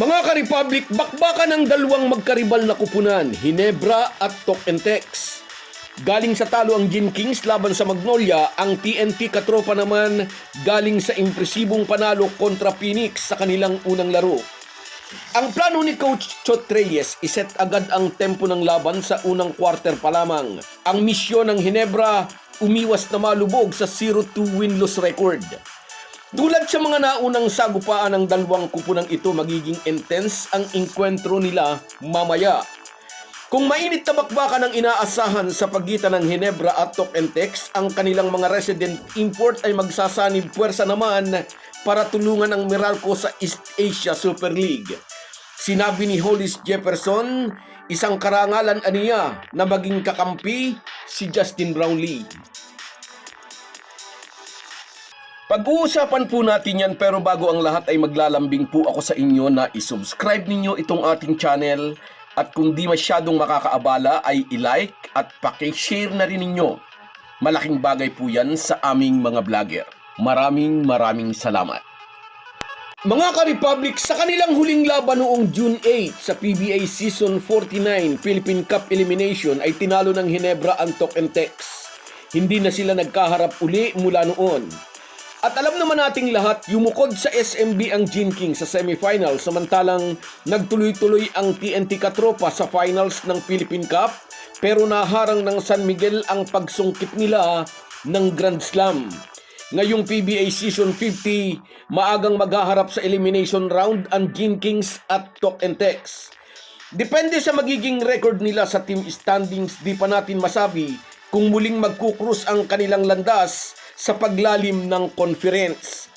Mga ka-Republic, bakbakan ng dalawang magkaribal na kupunan, Hinebra at Tok and Tex. Galing sa talo ang Gin Kings laban sa Magnolia, ang TNT katropa naman galing sa impresibong panalo kontra Phoenix sa kanilang unang laro. Ang plano ni Coach Chot Reyes iset agad ang tempo ng laban sa unang quarter pa lamang. Ang misyon ng Hinebra, umiwas na malubog sa 0-2 win-loss record. Tulad sa mga naunang sagupaan ng dalawang kupunang ito, magiging intense ang inkwentro nila mamaya. Kung mainit na bakbakan ang inaasahan sa pagitan ng Hinebra at Tok and Tex, ang kanilang mga resident import ay magsasanib puwersa naman para tulungan ang Meralco sa East Asia Super League. Sinabi ni Hollis Jefferson, isang karangalan aniya na maging kakampi si Justin Brownlee. Pag-uusapan po natin yan pero bago ang lahat ay maglalambing po ako sa inyo na isubscribe ninyo itong ating channel at kung di masyadong makakaabala ay i-like at pakishare na rin ninyo. Malaking bagay po yan sa aming mga vlogger. Maraming maraming salamat. Mga ka-Republic, sa kanilang huling laban noong June 8 sa PBA Season 49 Philippine Cup Elimination ay tinalo ng Hinebra ang Tok and Tex. Hindi na sila nagkaharap uli mula noon. At alam naman nating lahat, yumukod sa SMB ang Gin King sa semifinal samantalang nagtuloy-tuloy ang TNT Katropa sa finals ng Philippine Cup pero naharang ng San Miguel ang pagsungkit nila ng Grand Slam. Ngayong PBA Season 50, maagang maghaharap sa elimination round ang Gin Kings at Tok and Tex. Depende sa magiging record nila sa team standings, di pa natin masabi kung muling magkukrus ang kanilang landas sa paglalim ng conference.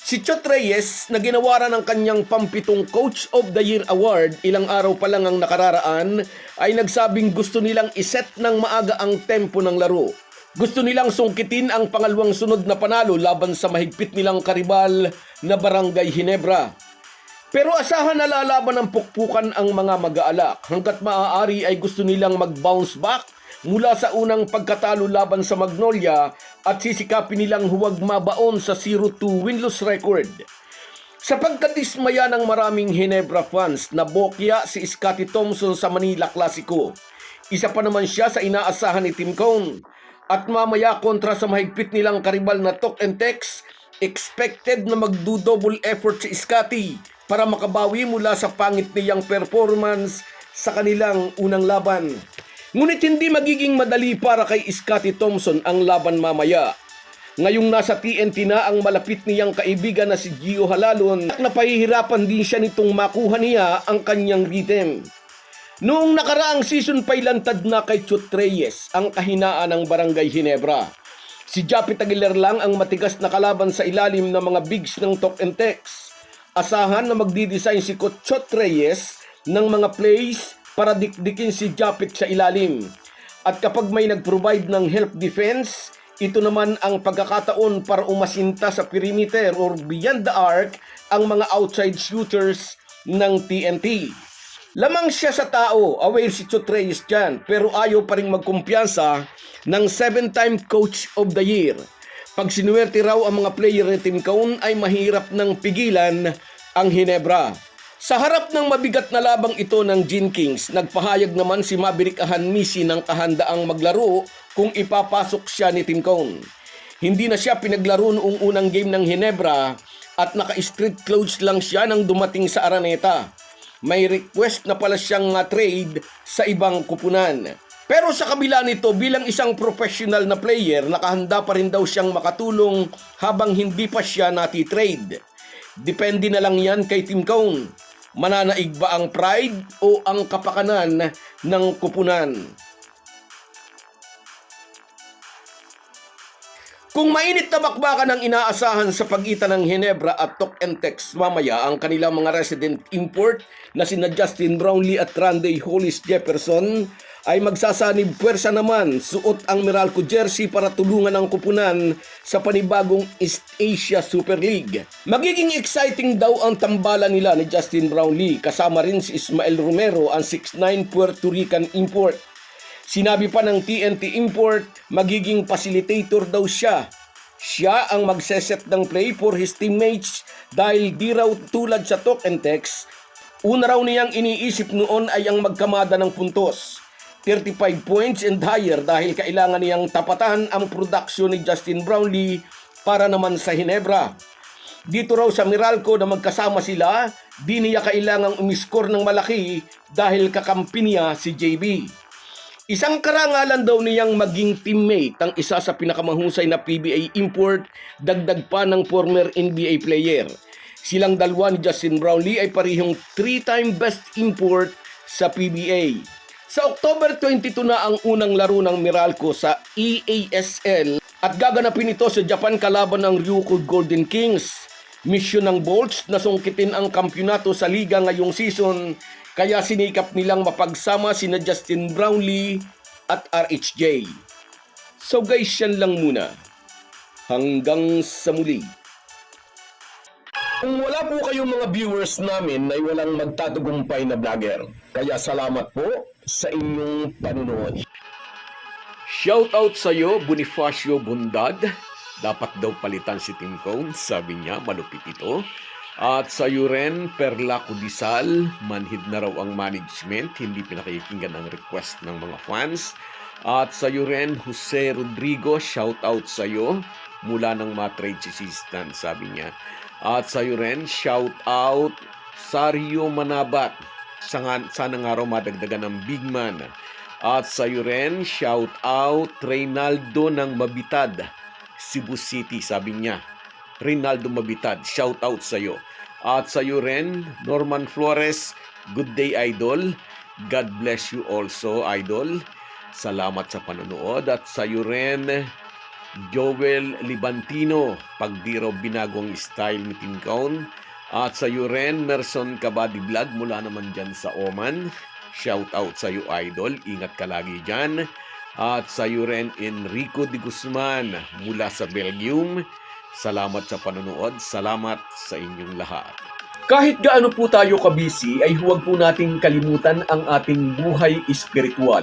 Si Chot Reyes na ginawaran ng kanyang pampitong Coach of the Year Award ilang araw pa lang ang nakararaan ay nagsabing gusto nilang iset ng maaga ang tempo ng laro. Gusto nilang sungkitin ang pangalawang sunod na panalo laban sa mahigpit nilang karibal na Barangay Hinebra. Pero asahan na lalaban ng pukpukan ang mga mag-aalak. Hanggat maaari ay gusto nilang mag-bounce back mula sa unang pagkatalo laban sa Magnolia at sisikapin nilang huwag mabaon sa 0-2 win-loss record. Sapagkat dismaya ng maraming Hinebra fans na bokya si Scotty Thompson sa Manila Clasico. Isa pa naman siya sa inaasahan ni Tim Cone. At mamaya kontra sa mahigpit nilang karibal na Tok and Tex, expected na magdo-double effort si Scotty para makabawi mula sa pangit niyang performance sa kanilang unang laban. Ngunit hindi magiging madali para kay Scotty Thompson ang laban mamaya. Ngayong nasa TNT na ang malapit niyang kaibigan na si Gio Halalon, napahihirapan din siya nitong makuha niya ang kanyang rhythm. Noong nakaraang season pa'y lantad na kay Chut Reyes ang kahinaan ng Barangay Hinebra. Si Japit Aguilar lang ang matigas na kalaban sa ilalim ng mga bigs ng Tok and Tex. Asahan na magdi-design si Coach Chot Reyes ng mga plays para dikdikin si Japit sa ilalim. At kapag may nag-provide ng help defense, ito naman ang pagkakataon para umasinta sa perimeter or beyond the arc ang mga outside shooters ng TNT. Lamang siya sa tao, aware si Chot Reyes dyan, pero ayaw pa rin magkumpiyansa ng 7-time Coach of the Year. Pag sinuwerte raw ang mga player ni Team Cone ay mahirap nang pigilan ang Hinebra. Sa harap ng mabigat na labang ito ng Gin Kings, nagpahayag naman si Maverick Ahanmisi ng kahandaang maglaro kung ipapasok siya ni Team Cone. Hindi na siya pinaglaro noong unang game ng Hinebra at naka-street clothes lang siya nang dumating sa Araneta. May request na pala siyang trade sa ibang kupunan. Pero sa kabila nito, bilang isang professional na player, nakahanda pa rin daw siyang makatulong habang hindi pa siya nati-trade. Depende na lang yan kay Team Cone. Mananaig ba ang pride o ang kapakanan ng kupunan? Kung mainit na bakbakan ang inaasahan sa pagitan ng Hinebra at Tok and Tex mamaya ang kanilang mga resident import na sina Justin Brownlee at Randy Hollis Jefferson ay magsasanib puwersa naman suot ang Meralco jersey para tulungan ang kupunan sa panibagong East Asia Super League. Magiging exciting daw ang tambalan nila ni Justin Brownlee kasama rin si Ismael Romero ang 6'9 Puerto Rican import. Sinabi pa ng TNT Import, magiging facilitator daw siya. Siya ang magseset ng play for his teammates dahil di raw tulad sa Talk and Text, Una raw niyang iniisip noon ay ang magkamada ng puntos. 35 points and higher dahil kailangan niyang tapatan ang production ni Justin Brownlee para naman sa Hinebra. Dito raw sa Meralco na magkasama sila, di niya kailangang umiskor ng malaki dahil kakampi niya si JB. Isang karangalan daw niyang maging teammate ang isa sa pinakamahusay na PBA import, dagdag pa ng former NBA player. Silang dalawa ni Justin Brownlee ay parihong three-time best import sa PBA. Sa October 22 na ang unang laro ng Meralco sa EASL at gaganapin ito sa Japan kalaban ng Ryukyu Golden Kings. Misyon ng Bolts na sungkitin ang kampyonato sa liga ngayong season kaya sinikap nilang mapagsama sina Justin Brownlee at RHJ. So guys, yan lang muna. Hanggang sa muli. Kung wala po kayong mga viewers namin ay walang magtatagumpay na vlogger. Kaya salamat po sa inyong panunood. Shoutout sa iyo, Bonifacio Bundad. Dapat daw palitan si Tim Cone, sabi niya, malupit ito. At sa iyo rin, Perla Kudisal, manhid na raw ang management, hindi pinakikinggan ang request ng mga fans. At sa iyo rin, Jose Rodrigo, shoutout sa iyo, mula ng mga trade assistant, sabi niya. At sa iyo rin, shoutout Sario Manabat, sana, sana nga raw madagdagan ng big man. At sa iyo rin, shout out Reynaldo ng Mabitad, Cebu City, sabi niya. Reynaldo Mabitad, shout out sa iyo. At sa iyo rin, Norman Flores, good day idol. God bless you also idol. Salamat sa panonood. At sa iyo rin, Joel Libantino, pag di raw binago ang style ni Cone. At sa iyo rin, Merson Kabadi Vlog mula naman dyan sa Oman. Shout out sa iyo, idol. Ingat ka lagi dyan. At sa iyo rin, Enrico de Guzman mula sa Belgium. Salamat sa panonood. Salamat sa inyong lahat. Kahit gaano po tayo kabisi, ay huwag po nating kalimutan ang ating buhay espiritual.